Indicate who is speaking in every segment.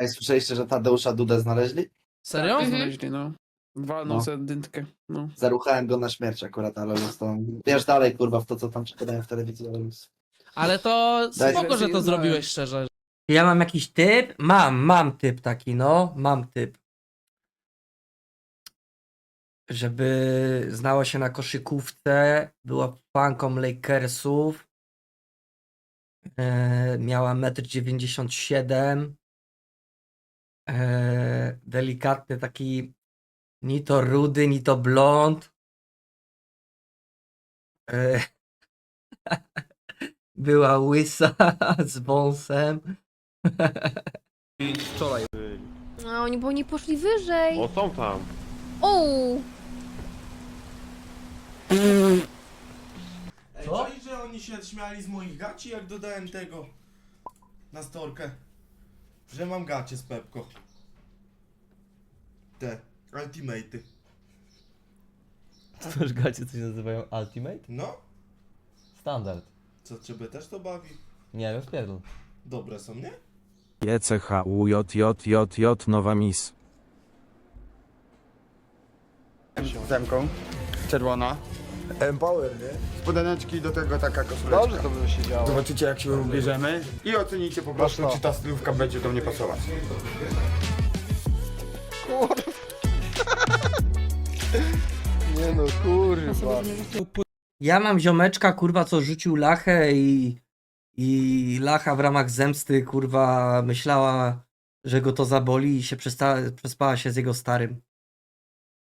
Speaker 1: Ej, słyszeliście, że Tadeusza Dudę znaleźli?
Speaker 2: Serio?
Speaker 3: Mhm.
Speaker 4: Znaleźli, no. Walnął
Speaker 1: No.
Speaker 4: za dyntkę, no.
Speaker 1: Zaruchałem go na śmierć akurat, ale już to... Wiesz dalej, kurwa, w to, co tam czytałem w telewizji, ale już...
Speaker 2: Ale to
Speaker 1: Daj-
Speaker 2: spoko, że to
Speaker 4: Daj-
Speaker 2: zrobiłeś szczerze.
Speaker 3: Ja mam jakiś typ? Mam, mam typ taki, no. Mam typ. Żeby znała się na koszykówce, była fanką Lakersów. E, miała 1,97 m. E, delikatny taki ni to rudy, ni to blond. E, była łysa z wąsem.
Speaker 5: Wczoraj.
Speaker 6: A oni bo nie poszli wyżej.
Speaker 5: O, są tam.
Speaker 6: O!
Speaker 7: Ej,
Speaker 3: Co?
Speaker 7: że oni się śmiali z moich gaci, jak dodałem tego na storkę? Że mam gacie z Pepko. Te, ultimaty.
Speaker 8: To już gacie coś nazywają Ultimate?
Speaker 7: No,
Speaker 8: Standard.
Speaker 7: co ciebie też to bawi?
Speaker 8: Nie wiem, pierdol.
Speaker 7: Dobre są, nie?
Speaker 9: JCHUJJJJ Nowa Mis.
Speaker 10: Zemką. Czerwona.
Speaker 7: Empower, nie?
Speaker 10: Spodeneczki do tego taka koszuleczka.
Speaker 5: Dobrze to by się działo.
Speaker 10: Zobaczycie jak się ubierzemy i ocenicie po prostu
Speaker 5: to.
Speaker 10: czy ta stylówka będzie do mnie pasować.
Speaker 5: Nie no, kurwa.
Speaker 3: Ja mam ziomeczka, kurwa, co rzucił lachę i, i lacha w ramach zemsty, kurwa, myślała, że go to zaboli i się przesta, przespała się z jego starym.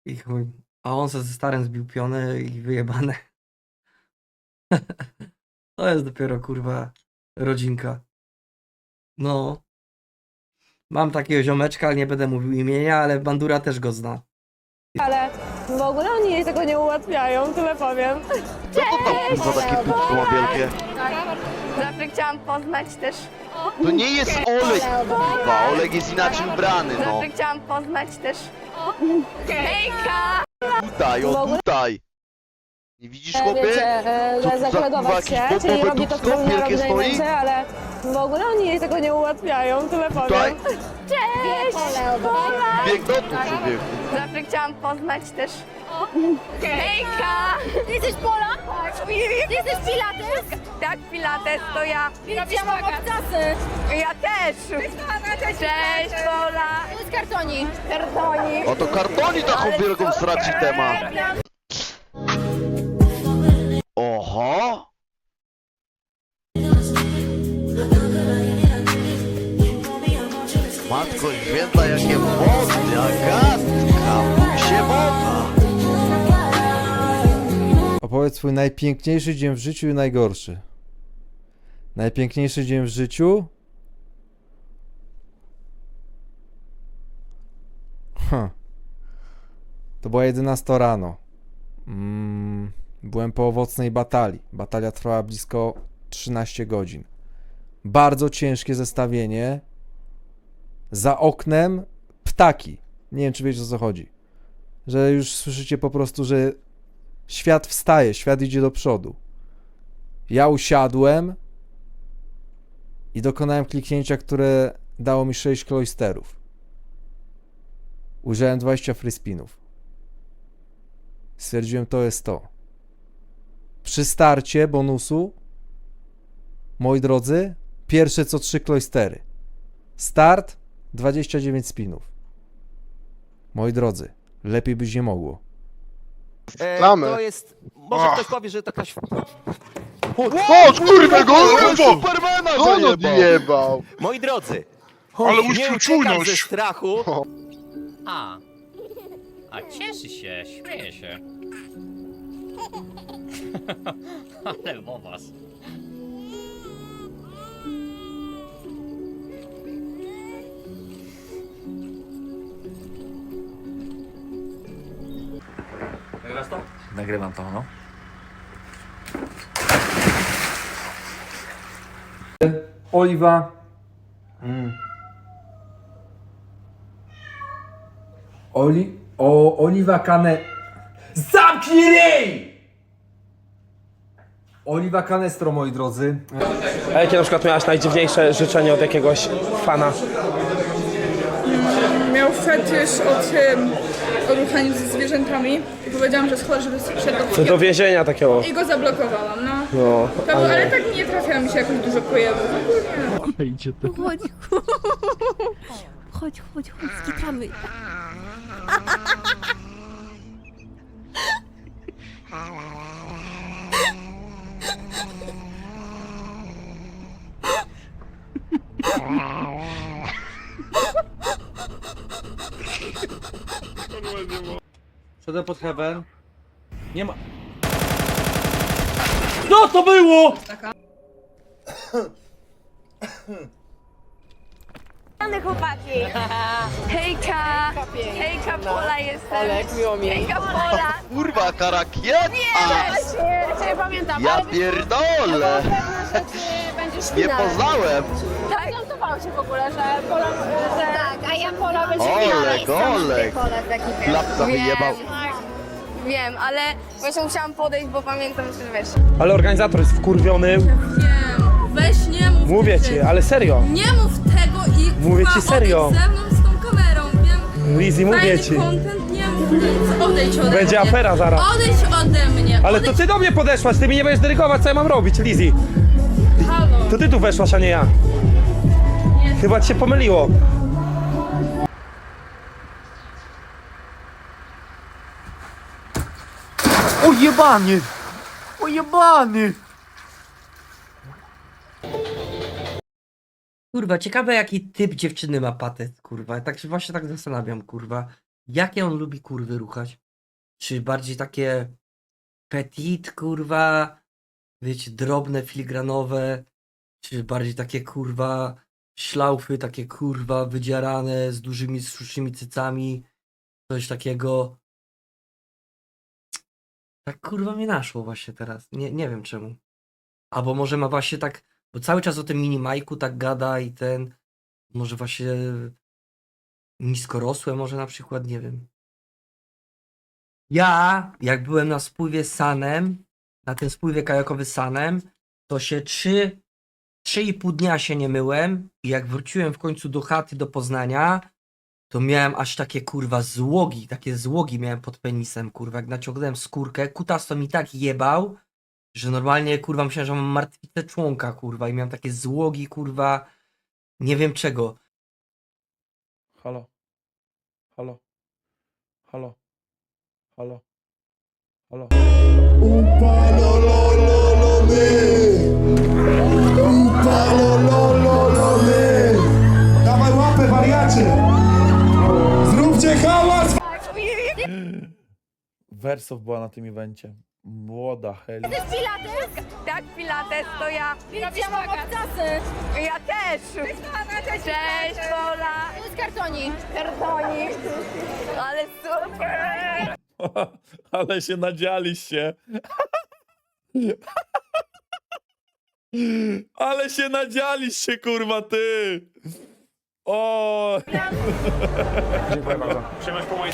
Speaker 3: I chuj. A on se ze starym zbił pionę i wyjebane. to jest dopiero, kurwa, rodzinka. No. Mam takiego ziomeczka, ale nie będę mówił imienia, ale Bandura też go zna.
Speaker 6: Ale w ogóle oni jej tego nie ułatwiają, tyle powiem.
Speaker 5: Kurwa, takie dupko ma wielkie.
Speaker 6: Zawsze chciałam poznać też.
Speaker 5: To nie jest Oleg, kurwa. Oleg jest inaczej ubrany, no.
Speaker 6: Zawsze chciałam poznać też. Hejka!
Speaker 5: Tutaj, o tutaj. Nie widzisz, chłopie?
Speaker 6: Wiecie,
Speaker 5: Co tu za,
Speaker 6: się,
Speaker 5: jakiś
Speaker 6: czyli robi to,
Speaker 5: dupsko
Speaker 6: co
Speaker 5: wielkie stoi?
Speaker 6: najwięcej, ale w ogóle oni jej tego nie ułatwiają, tyle
Speaker 5: Tutaj.
Speaker 6: powiem. Cześć! Pola!
Speaker 5: Bieg do tu, człowieku.
Speaker 6: Zawsze chciałam poznać też. Hejka! Ty jesteś Pola? Tak. Ty jesteś Pilates? Tak, Pilates to ja. Więc ja mam obcasy. Ja też. Cześć, Pola. To jest kartoni. Kartoni.
Speaker 5: O to kartoni taką wielką sraci temat. Oho. Matko święta, jakie wody, Agatka,
Speaker 9: Opowiedz swój najpiękniejszy dzień w życiu i najgorszy. Najpiękniejszy dzień w życiu? To była 11 rano. Mm, byłem po owocnej batalii. Batalia trwała blisko 13 godzin. Bardzo ciężkie zestawienie. Za oknem ptaki. Nie wiem, czy wiecie o co chodzi. Że już słyszycie po prostu, że Świat wstaje, świat idzie do przodu. Ja usiadłem i dokonałem kliknięcia, które dało mi 6 kloisterów. Ujrzałem 20 free spinów. Stwierdziłem, to jest to. Przy starcie bonusu, moi drodzy, pierwsze co 3 kloistery. Start 29 spinów. Moi drodzy, lepiej być nie mogło.
Speaker 5: Klamy.
Speaker 8: to jest... Może ktoś powie, że to jakaś...
Speaker 5: Chodź, kurwa, go! Supermana zajebał.
Speaker 8: Moi drodzy,
Speaker 7: Ale
Speaker 8: nie uciekam ze strachu.
Speaker 11: A. A cieszy się, śmieje się. Ale o was.
Speaker 8: Nagrywasz to?
Speaker 11: Nagrywam to, no.
Speaker 9: Oliwa. Mm. Oli... O, oliwa kane... Zamknij ryj! Oliwa Canestro, moi drodzy.
Speaker 4: A jakie na przykład miałaś najdziwniejsze życzenie od jakiegoś fana?
Speaker 6: miał fetysz od tym, o ruchaniu ze zwierzętami i powiedziałam, że chory, żeby szedł do
Speaker 4: Do więzienia takiego.
Speaker 6: I go zablokowałam, no.
Speaker 4: No.
Speaker 6: To, było- ale tak nie trafia mi się jakoś dużo pojebów.
Speaker 12: Chodź, chodź, chodź, chodź, skitramy.
Speaker 3: Szedłem pod heaven. Nie ma... Co to było?
Speaker 6: Kochane chłopaki! Hejka! Hejka Pola jestem! Olek, miło mi. Hejka Pola!
Speaker 5: Kurwa, karakieta!
Speaker 6: Właśnie, ja pamiętam,
Speaker 5: Ja pierdolę!
Speaker 6: będziesz
Speaker 5: Nie poznałem!
Speaker 6: Tak? Zorientowało się w ogóle, że Pola, że... Tak, a ja Pola będzie
Speaker 5: Olek, Olek! Klapsa wyjebał.
Speaker 6: Wiem, ale właśnie musiałam podejść, bo pamiętam, że wiesz...
Speaker 4: Ale organizator jest wkurwiony.
Speaker 12: Weź nie mów
Speaker 4: Mówię ci, ale serio.
Speaker 12: Nie mów tego i
Speaker 4: Mówię ci
Speaker 12: kurwa,
Speaker 4: serio.
Speaker 12: odejdź ze mną z tą kamerą, wiem.
Speaker 4: Lizzy, mówię
Speaker 12: Fajny
Speaker 4: ci.
Speaker 12: content, nie mów nic, odejdź ode
Speaker 4: Będzie
Speaker 12: mnie.
Speaker 4: afera zaraz.
Speaker 12: Odejdź ode mnie.
Speaker 4: Ale to ty do mnie podeszłaś, ty mi nie będziesz dyrygować, co ja mam robić, Lizzy.
Speaker 12: Halo.
Speaker 4: To ty tu weszłaś, a nie ja. Chyba ci się pomyliło.
Speaker 10: O jebany! O jebany!
Speaker 3: Kurwa, ciekawe jaki typ dziewczyny ma patet, kurwa. Tak się właśnie tak zastanawiam, kurwa. Jakie on lubi kurwy ruchać? Czy bardziej takie petit, kurwa, wiecie, drobne, filigranowe, czy bardziej takie, kurwa, szlaufy, takie, kurwa, wydzierane, z dużymi, szuszymi cycami, coś takiego. Tak, kurwa, mnie naszło właśnie teraz. Nie, nie wiem czemu. Albo może ma właśnie tak, bo cały czas o tym mini Majku tak gada i ten, może właśnie niskorosłe może na przykład, nie wiem. Ja, jak byłem na spływie Sanem, na tym spływie kajakowy Sanem, to się trzy, trzy i pół dnia się nie myłem i jak wróciłem w końcu do chaty do Poznania, to miałem aż takie kurwa złogi, takie złogi miałem pod penisem, kurwa, jak naciągnąłem skórkę, kutas to mi tak jebał, że normalnie kurwa myślałem, że mam martwicę członka, kurwa, i miałem takie złogi, kurwa, nie wiem czego.
Speaker 4: Halo. Halo. Halo. Halo. Halo.
Speaker 7: Dawaj łapę, wariacie!
Speaker 9: Wersow była na tym evencie. Młoda Heli.
Speaker 6: Pilates? Tak, Pilates, to ja. Ja mam obcasy. Ja też. Cześć, Pola. Jest kartoni. Kartoni. Ale super.
Speaker 9: Ale się nadzialiście. Ale się nadzialiście, kurwa, ty! O!
Speaker 10: Dziękuję bardzo. Przyjemność po mojej